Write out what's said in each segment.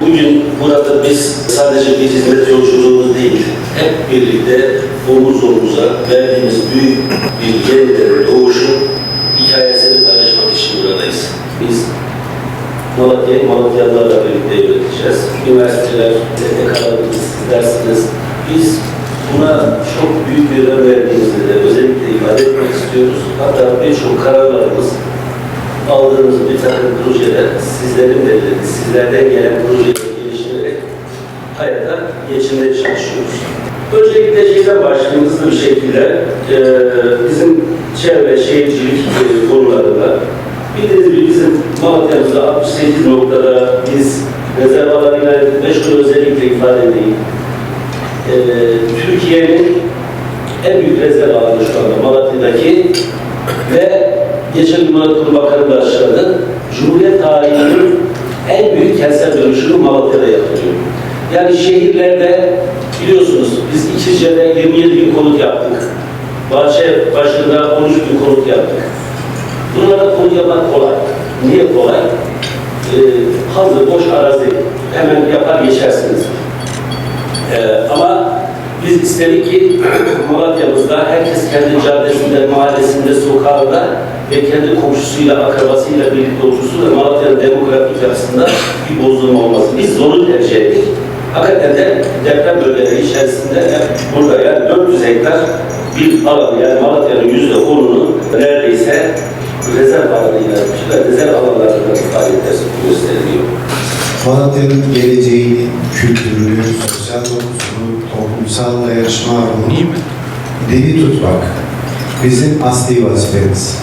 Bugün burada biz sadece bir hizmet yolculuğumuz değil, hep birlikte omuz omuza verdiğimiz büyük bir yeniden doğuşun hikayesini paylaşmak için buradayız. Biz Malatya'yı Malatyalılarla birlikte yöneteceğiz. Üniversiteler, STK'larımız, dersiniz. Biz buna çok büyük bir önem verdiğimizi de özellikle ifade etmek istiyoruz. Hatta birçok kararlarımız aldığımız bir takım projeler sizlerin de sizlerden gelen projeleri geliştirerek hayata geçirmeye çalışıyoruz. Öncelikle şeyden başlayayım hızlı bir şekilde eee, bizim çevre şehircilik eee, konularında bildiğiniz gibi bizim Malatya'mızda 68 noktada biz rezervalarıyla meşgul özellikle ifade edeyim. Eee, Türkiye'nin en büyük rezerv şu anda Malatya'daki ve geçen Murat Kurum Bakanı da açıkladı. Cumhuriyet tarihinin en büyük kentsel dönüşümü Malatya'da yapılıyor. Yani şehirlerde biliyorsunuz biz İkizce'de 27 bin konut yaptık. Bahçe başında 13 bin konut yaptık. Bunlarda konut yapmak kolay. Niye kolay? Ee, hazır boş arazi hemen yapar geçersiniz. Ee, ama biz istedik ki Malatya'mızda herkes kendi caddesinde, mahallesinde, sokağında ve kendi komşusuyla, akrabasıyla birlikte otursun ve Malatya'nın demografik yapısında bir bozulma olmasın. Biz onu tercih ettik. Hakikaten de deprem bölgeleri içerisinde burada yani 400 hektar bir alan yani Malatya'nın yüzde onunu neredeyse rezerv alanıyla, işte rezerv alanlarında faaliyetler gösteriliyor. Malatya'nın geleceğini, kültürünü, sosyal dokusunu, toplumsal dayanışma ruhunu diri tutmak bizim asli vazifemiz.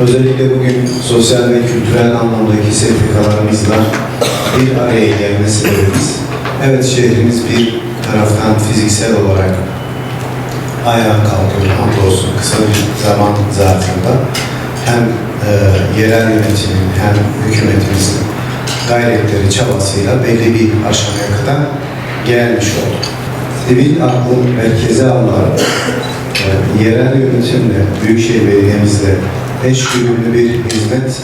Özellikle bugün sosyal ve kültürel anlamdaki sertifikalarımızla bir araya gelme sebebimiz. Evet şehrimiz bir taraftan fiziksel olarak ayağa kalkıyor hamdolsun kısa bir zaman zarfında hem e, yerel yönetimin hem hükümetimizin gayretleri çabasıyla belli bir aşamaya kadar gelmiş oldu. Sivil aklın merkeze alınarak e, yerel yönetimle, Büyükşehir Belediye'mizle eşgüdümlü bir hizmet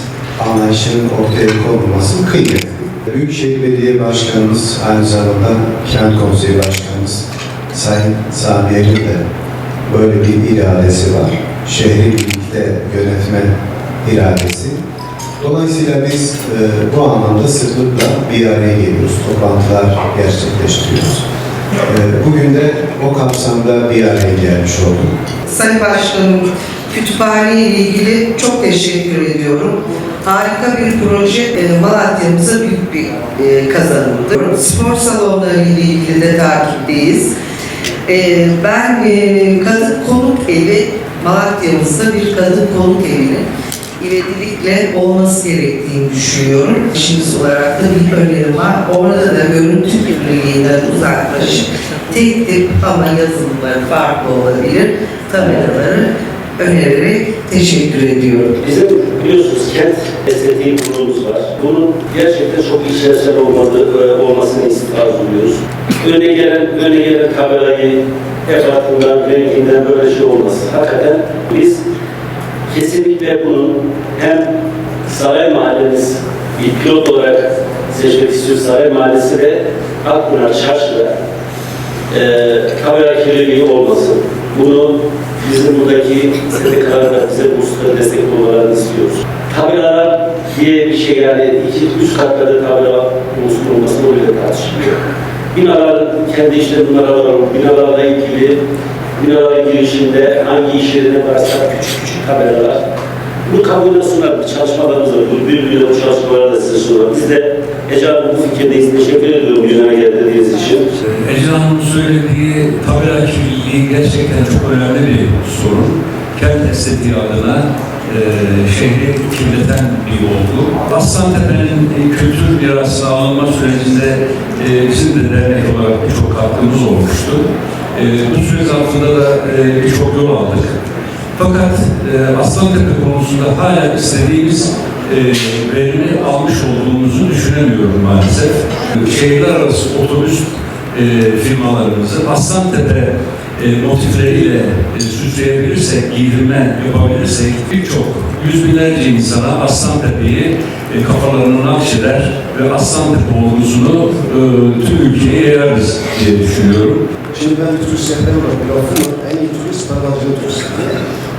anlayışının ortaya konulması kıymetli. Büyükşehir Belediye Başkanımız, aynı zamanda Kent Konseyi Başkanımız Sayın Sami Eril de böyle bir iradesi var. Şehri birlikte yönetme iradesi. Dolayısıyla biz e, bu anlamda sıklıkla bir araya geliyoruz, toplantılar gerçekleştiriyoruz. E, bugün de o kapsamda bir araya gelmiş olduk. Sayın Başkanım, kütüphane ile ilgili çok teşekkür ediyorum. Harika bir proje, e, Malatya'mıza büyük bir e, kazanımdı. Spor salonları ile ilgili de takipteyiz. E, Ben kadın konuk evi, Malatya'mızda bir kadın konuk evinin ivedilikle olması gerektiğini düşünüyorum. İşimiz olarak da bir önerim var. Orada da görüntü birliğinden uzaklaşıp tek tip ama yazılımları farklı olabilir kameraları önererek teşekkür ediyorum. Bizim biliyorsunuz kent estetiği kurulumuz var. Bunun gerçekten çok işlevsel olmadığı, e, olmasını arzuluyoruz. Öne gelen, öne gelen kamerayı ebatından, renginden böyle şey olması. Hakikaten biz kesinlikle bunun hem Saray Mahallemiz bir pilot olarak seçmek istiyoruz. Saray Mahallesi ve Akpınar Çarşı'da e, kamera kirliliği olmasın. Bunu bizim buradaki STK'larda bize bu hususta destek olmalarını istiyoruz. Kameralar diye bir şey yani iki, üst katlarda kamera unsur olması o bile tartışılıyor. Binaların kendi işleri bunlara var. Binalarla ilgili binaların girişinde hangi iş yerine varsa küçük küçük kameralar. Bu kamuoyuna sunarım. Çalışmalarımız var. Bu birbiriyle bu çalışmaları da size sunarım. Biz de Ece bu fikirdeyiz. Teşekkür ediyorum yüzüne geldiğiniz için. Ece Hanım'ın söylediği tabela kirliliği gerçekten çok önemli bir sorun. Kent estetiği adına e, şehri kirleten bir olgu. Aslantepe'nin e, kültür mirasına alınma sürecinde e, bizim de dernek olarak birçok katkımız olmuştu. E, bu süre zarfında da e, birçok yol aldık. Fakat e, Aslantepe konusunda hala istediğimiz e, verimi almış olduğumuzu düşünemiyorum maalesef. Şehirler arası otobüs e, firmalarımızı Aslantepe e, motifleriyle e, süsleyebilirsek, giydirme yapabilirsek birçok yüz binlerce insana Aslantepe'yi e, kafalarına nakşeder ve Aslantepe olgusunu e, tüm ülkeye yayarız diye düşünüyorum. Şimdi ben bir turist rehberim var, bir lafım var. En iyi turist barajlı turist.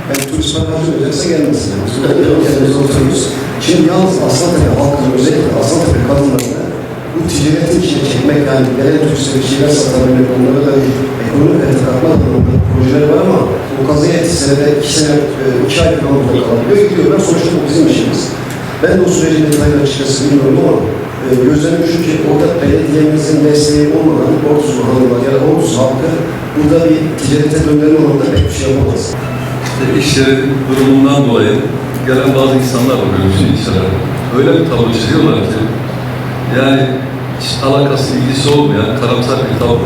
Yani turist barajlı olacaksa gelmesin. Biz oturuyoruz. Şimdi yalnız Aslantepe halkının özellikle Aslantepe kadınlarına bu ticaretin içine çekmek yani gelen turistlere şeyler satabilmek, onlara da ekonomik hayata katmak adına projeler var ama bu kazıya etti senede iki sene, e, iki ay falan kalabiliyor. Gidiyorlar. Sonuçta bu bizim işimiz. Ben de o sürecin detayını açıkçası bilmiyorum ama e, gözlemim şu ki orada belediyemizin desteği olmadan Ordu'su hanımlar ya da Ordu'su halkı burada bir ticarete döndürme anlamda pek bir şey yapamaz. İşte iş yeri durumundan dolayı gelen bazı insanlar oluyor şu işlere. Öyle bir tavır çiziyorlar ki yani hiç alakası, ilgisi olmayan karamsar bir tavır.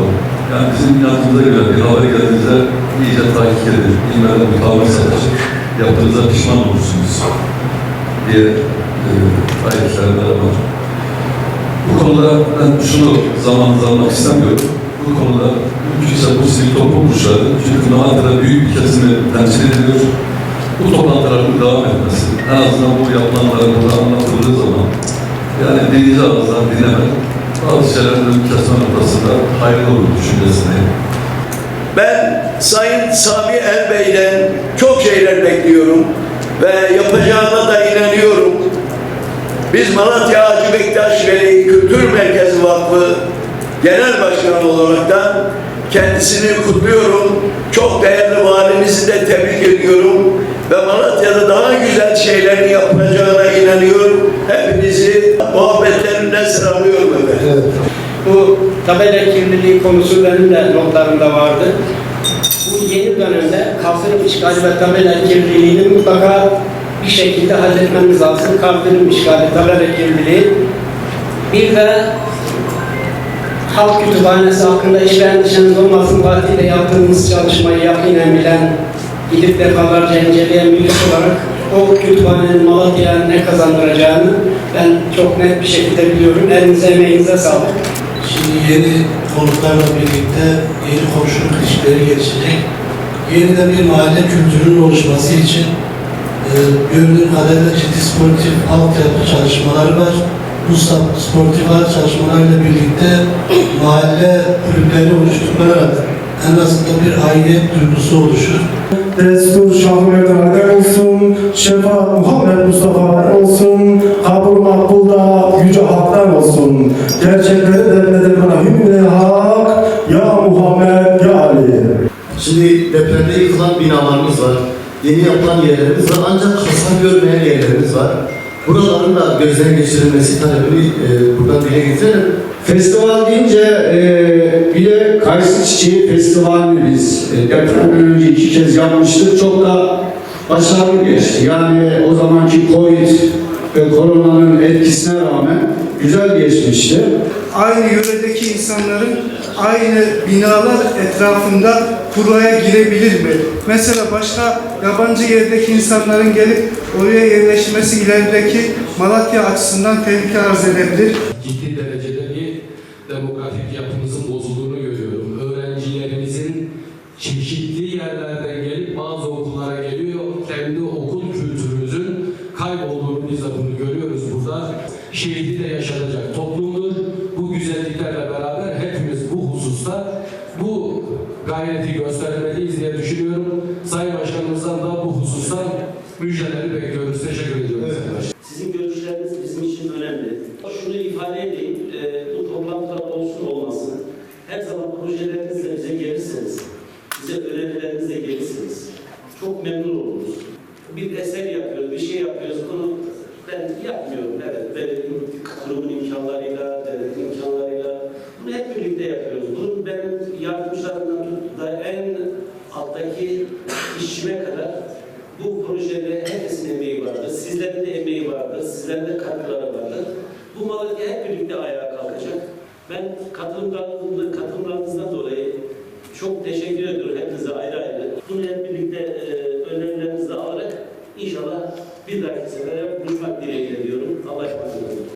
Yani bizim inancımıza göre bir havaya geldiğinizde iyice takip edin. İlmeden bir tavır satır. Yaptığınıza pişman olursunuz diye e, ayetlerinde var. Bu konuda ben şunu zamanında almak istemiyorum. Bu konuda mümkünse bu sivil toplum kuruluşları, çünkü Malatya'da büyük bir kesimi temsil ediliyor. Bu toplantıların devam etmesi, en azından bu yapılanların burada anlatıldığı zaman, yani birinci ağızdan dinlemek, bazı şeylerin kesme noktasında hayırlı olur düşüncesindeyim. Ben Sayın Sami Erbey'den çok şeyler bekliyorum ve yapacağına da inanıyorum. Biz Malatya Hacı Bektaş Veli Kültür Merkezi Vakfı Genel Başkanı olaraktan kendisini kutluyorum. Çok değerli valimizi de tebrik ediyorum. Ve Malatya'da daha güzel şeylerin yapılacağına inanıyorum. Hepinizi muhabbetlerimle selamlıyorum efendim. Bu tabela kirliliği konusu benim de notlarımda vardı. Bu yeni dönemde kaldırım işgali ve tabela kirliliğini mutlaka bir şekilde halletmemiz lazım. Kaldırım işgali, tabela kirliliği. Bir de Halk Kütüphanesi hakkında hiçbir endişeniz olmasın. Vaktiyle yaptığımız çalışmayı yakinen bilen, gidip defalarca inceleyen birisi olarak o kütüphanenin Malatya'ya ne kazandıracağını ben çok net bir şekilde biliyorum. Elinize emeğinize sağlık. Şimdi yeni konuklarla birlikte yeni komşuluk ilişkileri gelişecek. Yeniden bir mahalle kültürünün oluşması için e, gördüğüm kadarıyla ciddi sportif altyapı çalışmaları var. Bu sportif alt çalışmalarıyla birlikte mahalle kulüpleri oluşturularak en azından bir aidiyet duygusu oluşur. Destur Şahmet Adem olsun, Şefaat Muhammed Mustafa olsun, kabul makbul da yüce haktan olsun. Gerçekleri devlede bana hümle hak, ya Muhammed ya Ali. Şimdi depremde yıkılan binalarımız var. Yeni yapılan yerlerimiz var. Ancak hasar görmeyen yerlerimiz var. Buraların da gözden geçirilmesi talebini e, buradan dile getirelim. Festival deyince e, bir de Kayısı Çiçeği Festivali'ni biz e, depremden önce iki kez yapmıştık. Çok da başarılı geçti. Yani o zamanki Covid ve koronanın etkisine rağmen güzel geçmişti. aynı yöredeki insanların aynı binalar etrafında kuraya girebilir mi? Mesela başka yabancı yerdeki insanların gelip oraya yerleşmesi ilerideki Malatya açısından tehlike arz edebilir. ciddi derecede bir demografik yapımızın bozulduğunu görüyorum. Bu gayreti göstermeliyiz diye düşünüyorum. Sayın Başkanımızdan da bu hususta müjdeleri bekliyoruz. Teşekkür ediyorum. Sizin görüşleriniz bizim için önemli. Şunu ifade edeyim, e, bu toplantılar olsun olmasın. Her zaman projelerinizle bize gelirseniz, bize önerilerinizle gelirseniz çok memnun oluruz. Bir eser yapıyoruz, bir şey yapıyoruz. Bunu ben yapmıyorum. Evet, benim kurumun imkanlarıyla, devletin imkanlarıyla bunu hep birlikte yapıyoruz. Bunun benim yardımcılarımdan tut da en alttaki işçime kadar bu projede herkesin emeği vardır. Sizlerin de emeği vardır. Sizlerin de katkıları vardır. Bu Malatya hep birlikte ayağa kalkacak. Ben katılımlarınızdan, katılımlarınızdan dolayı çok teşekkür ediyorum hepinize ayrı ayrı. Bunu hep birlikte e, önerilerinizi alarak inşallah bir dahaki sefere buluşmak dileğiyle diyorum. Allah emanet olun.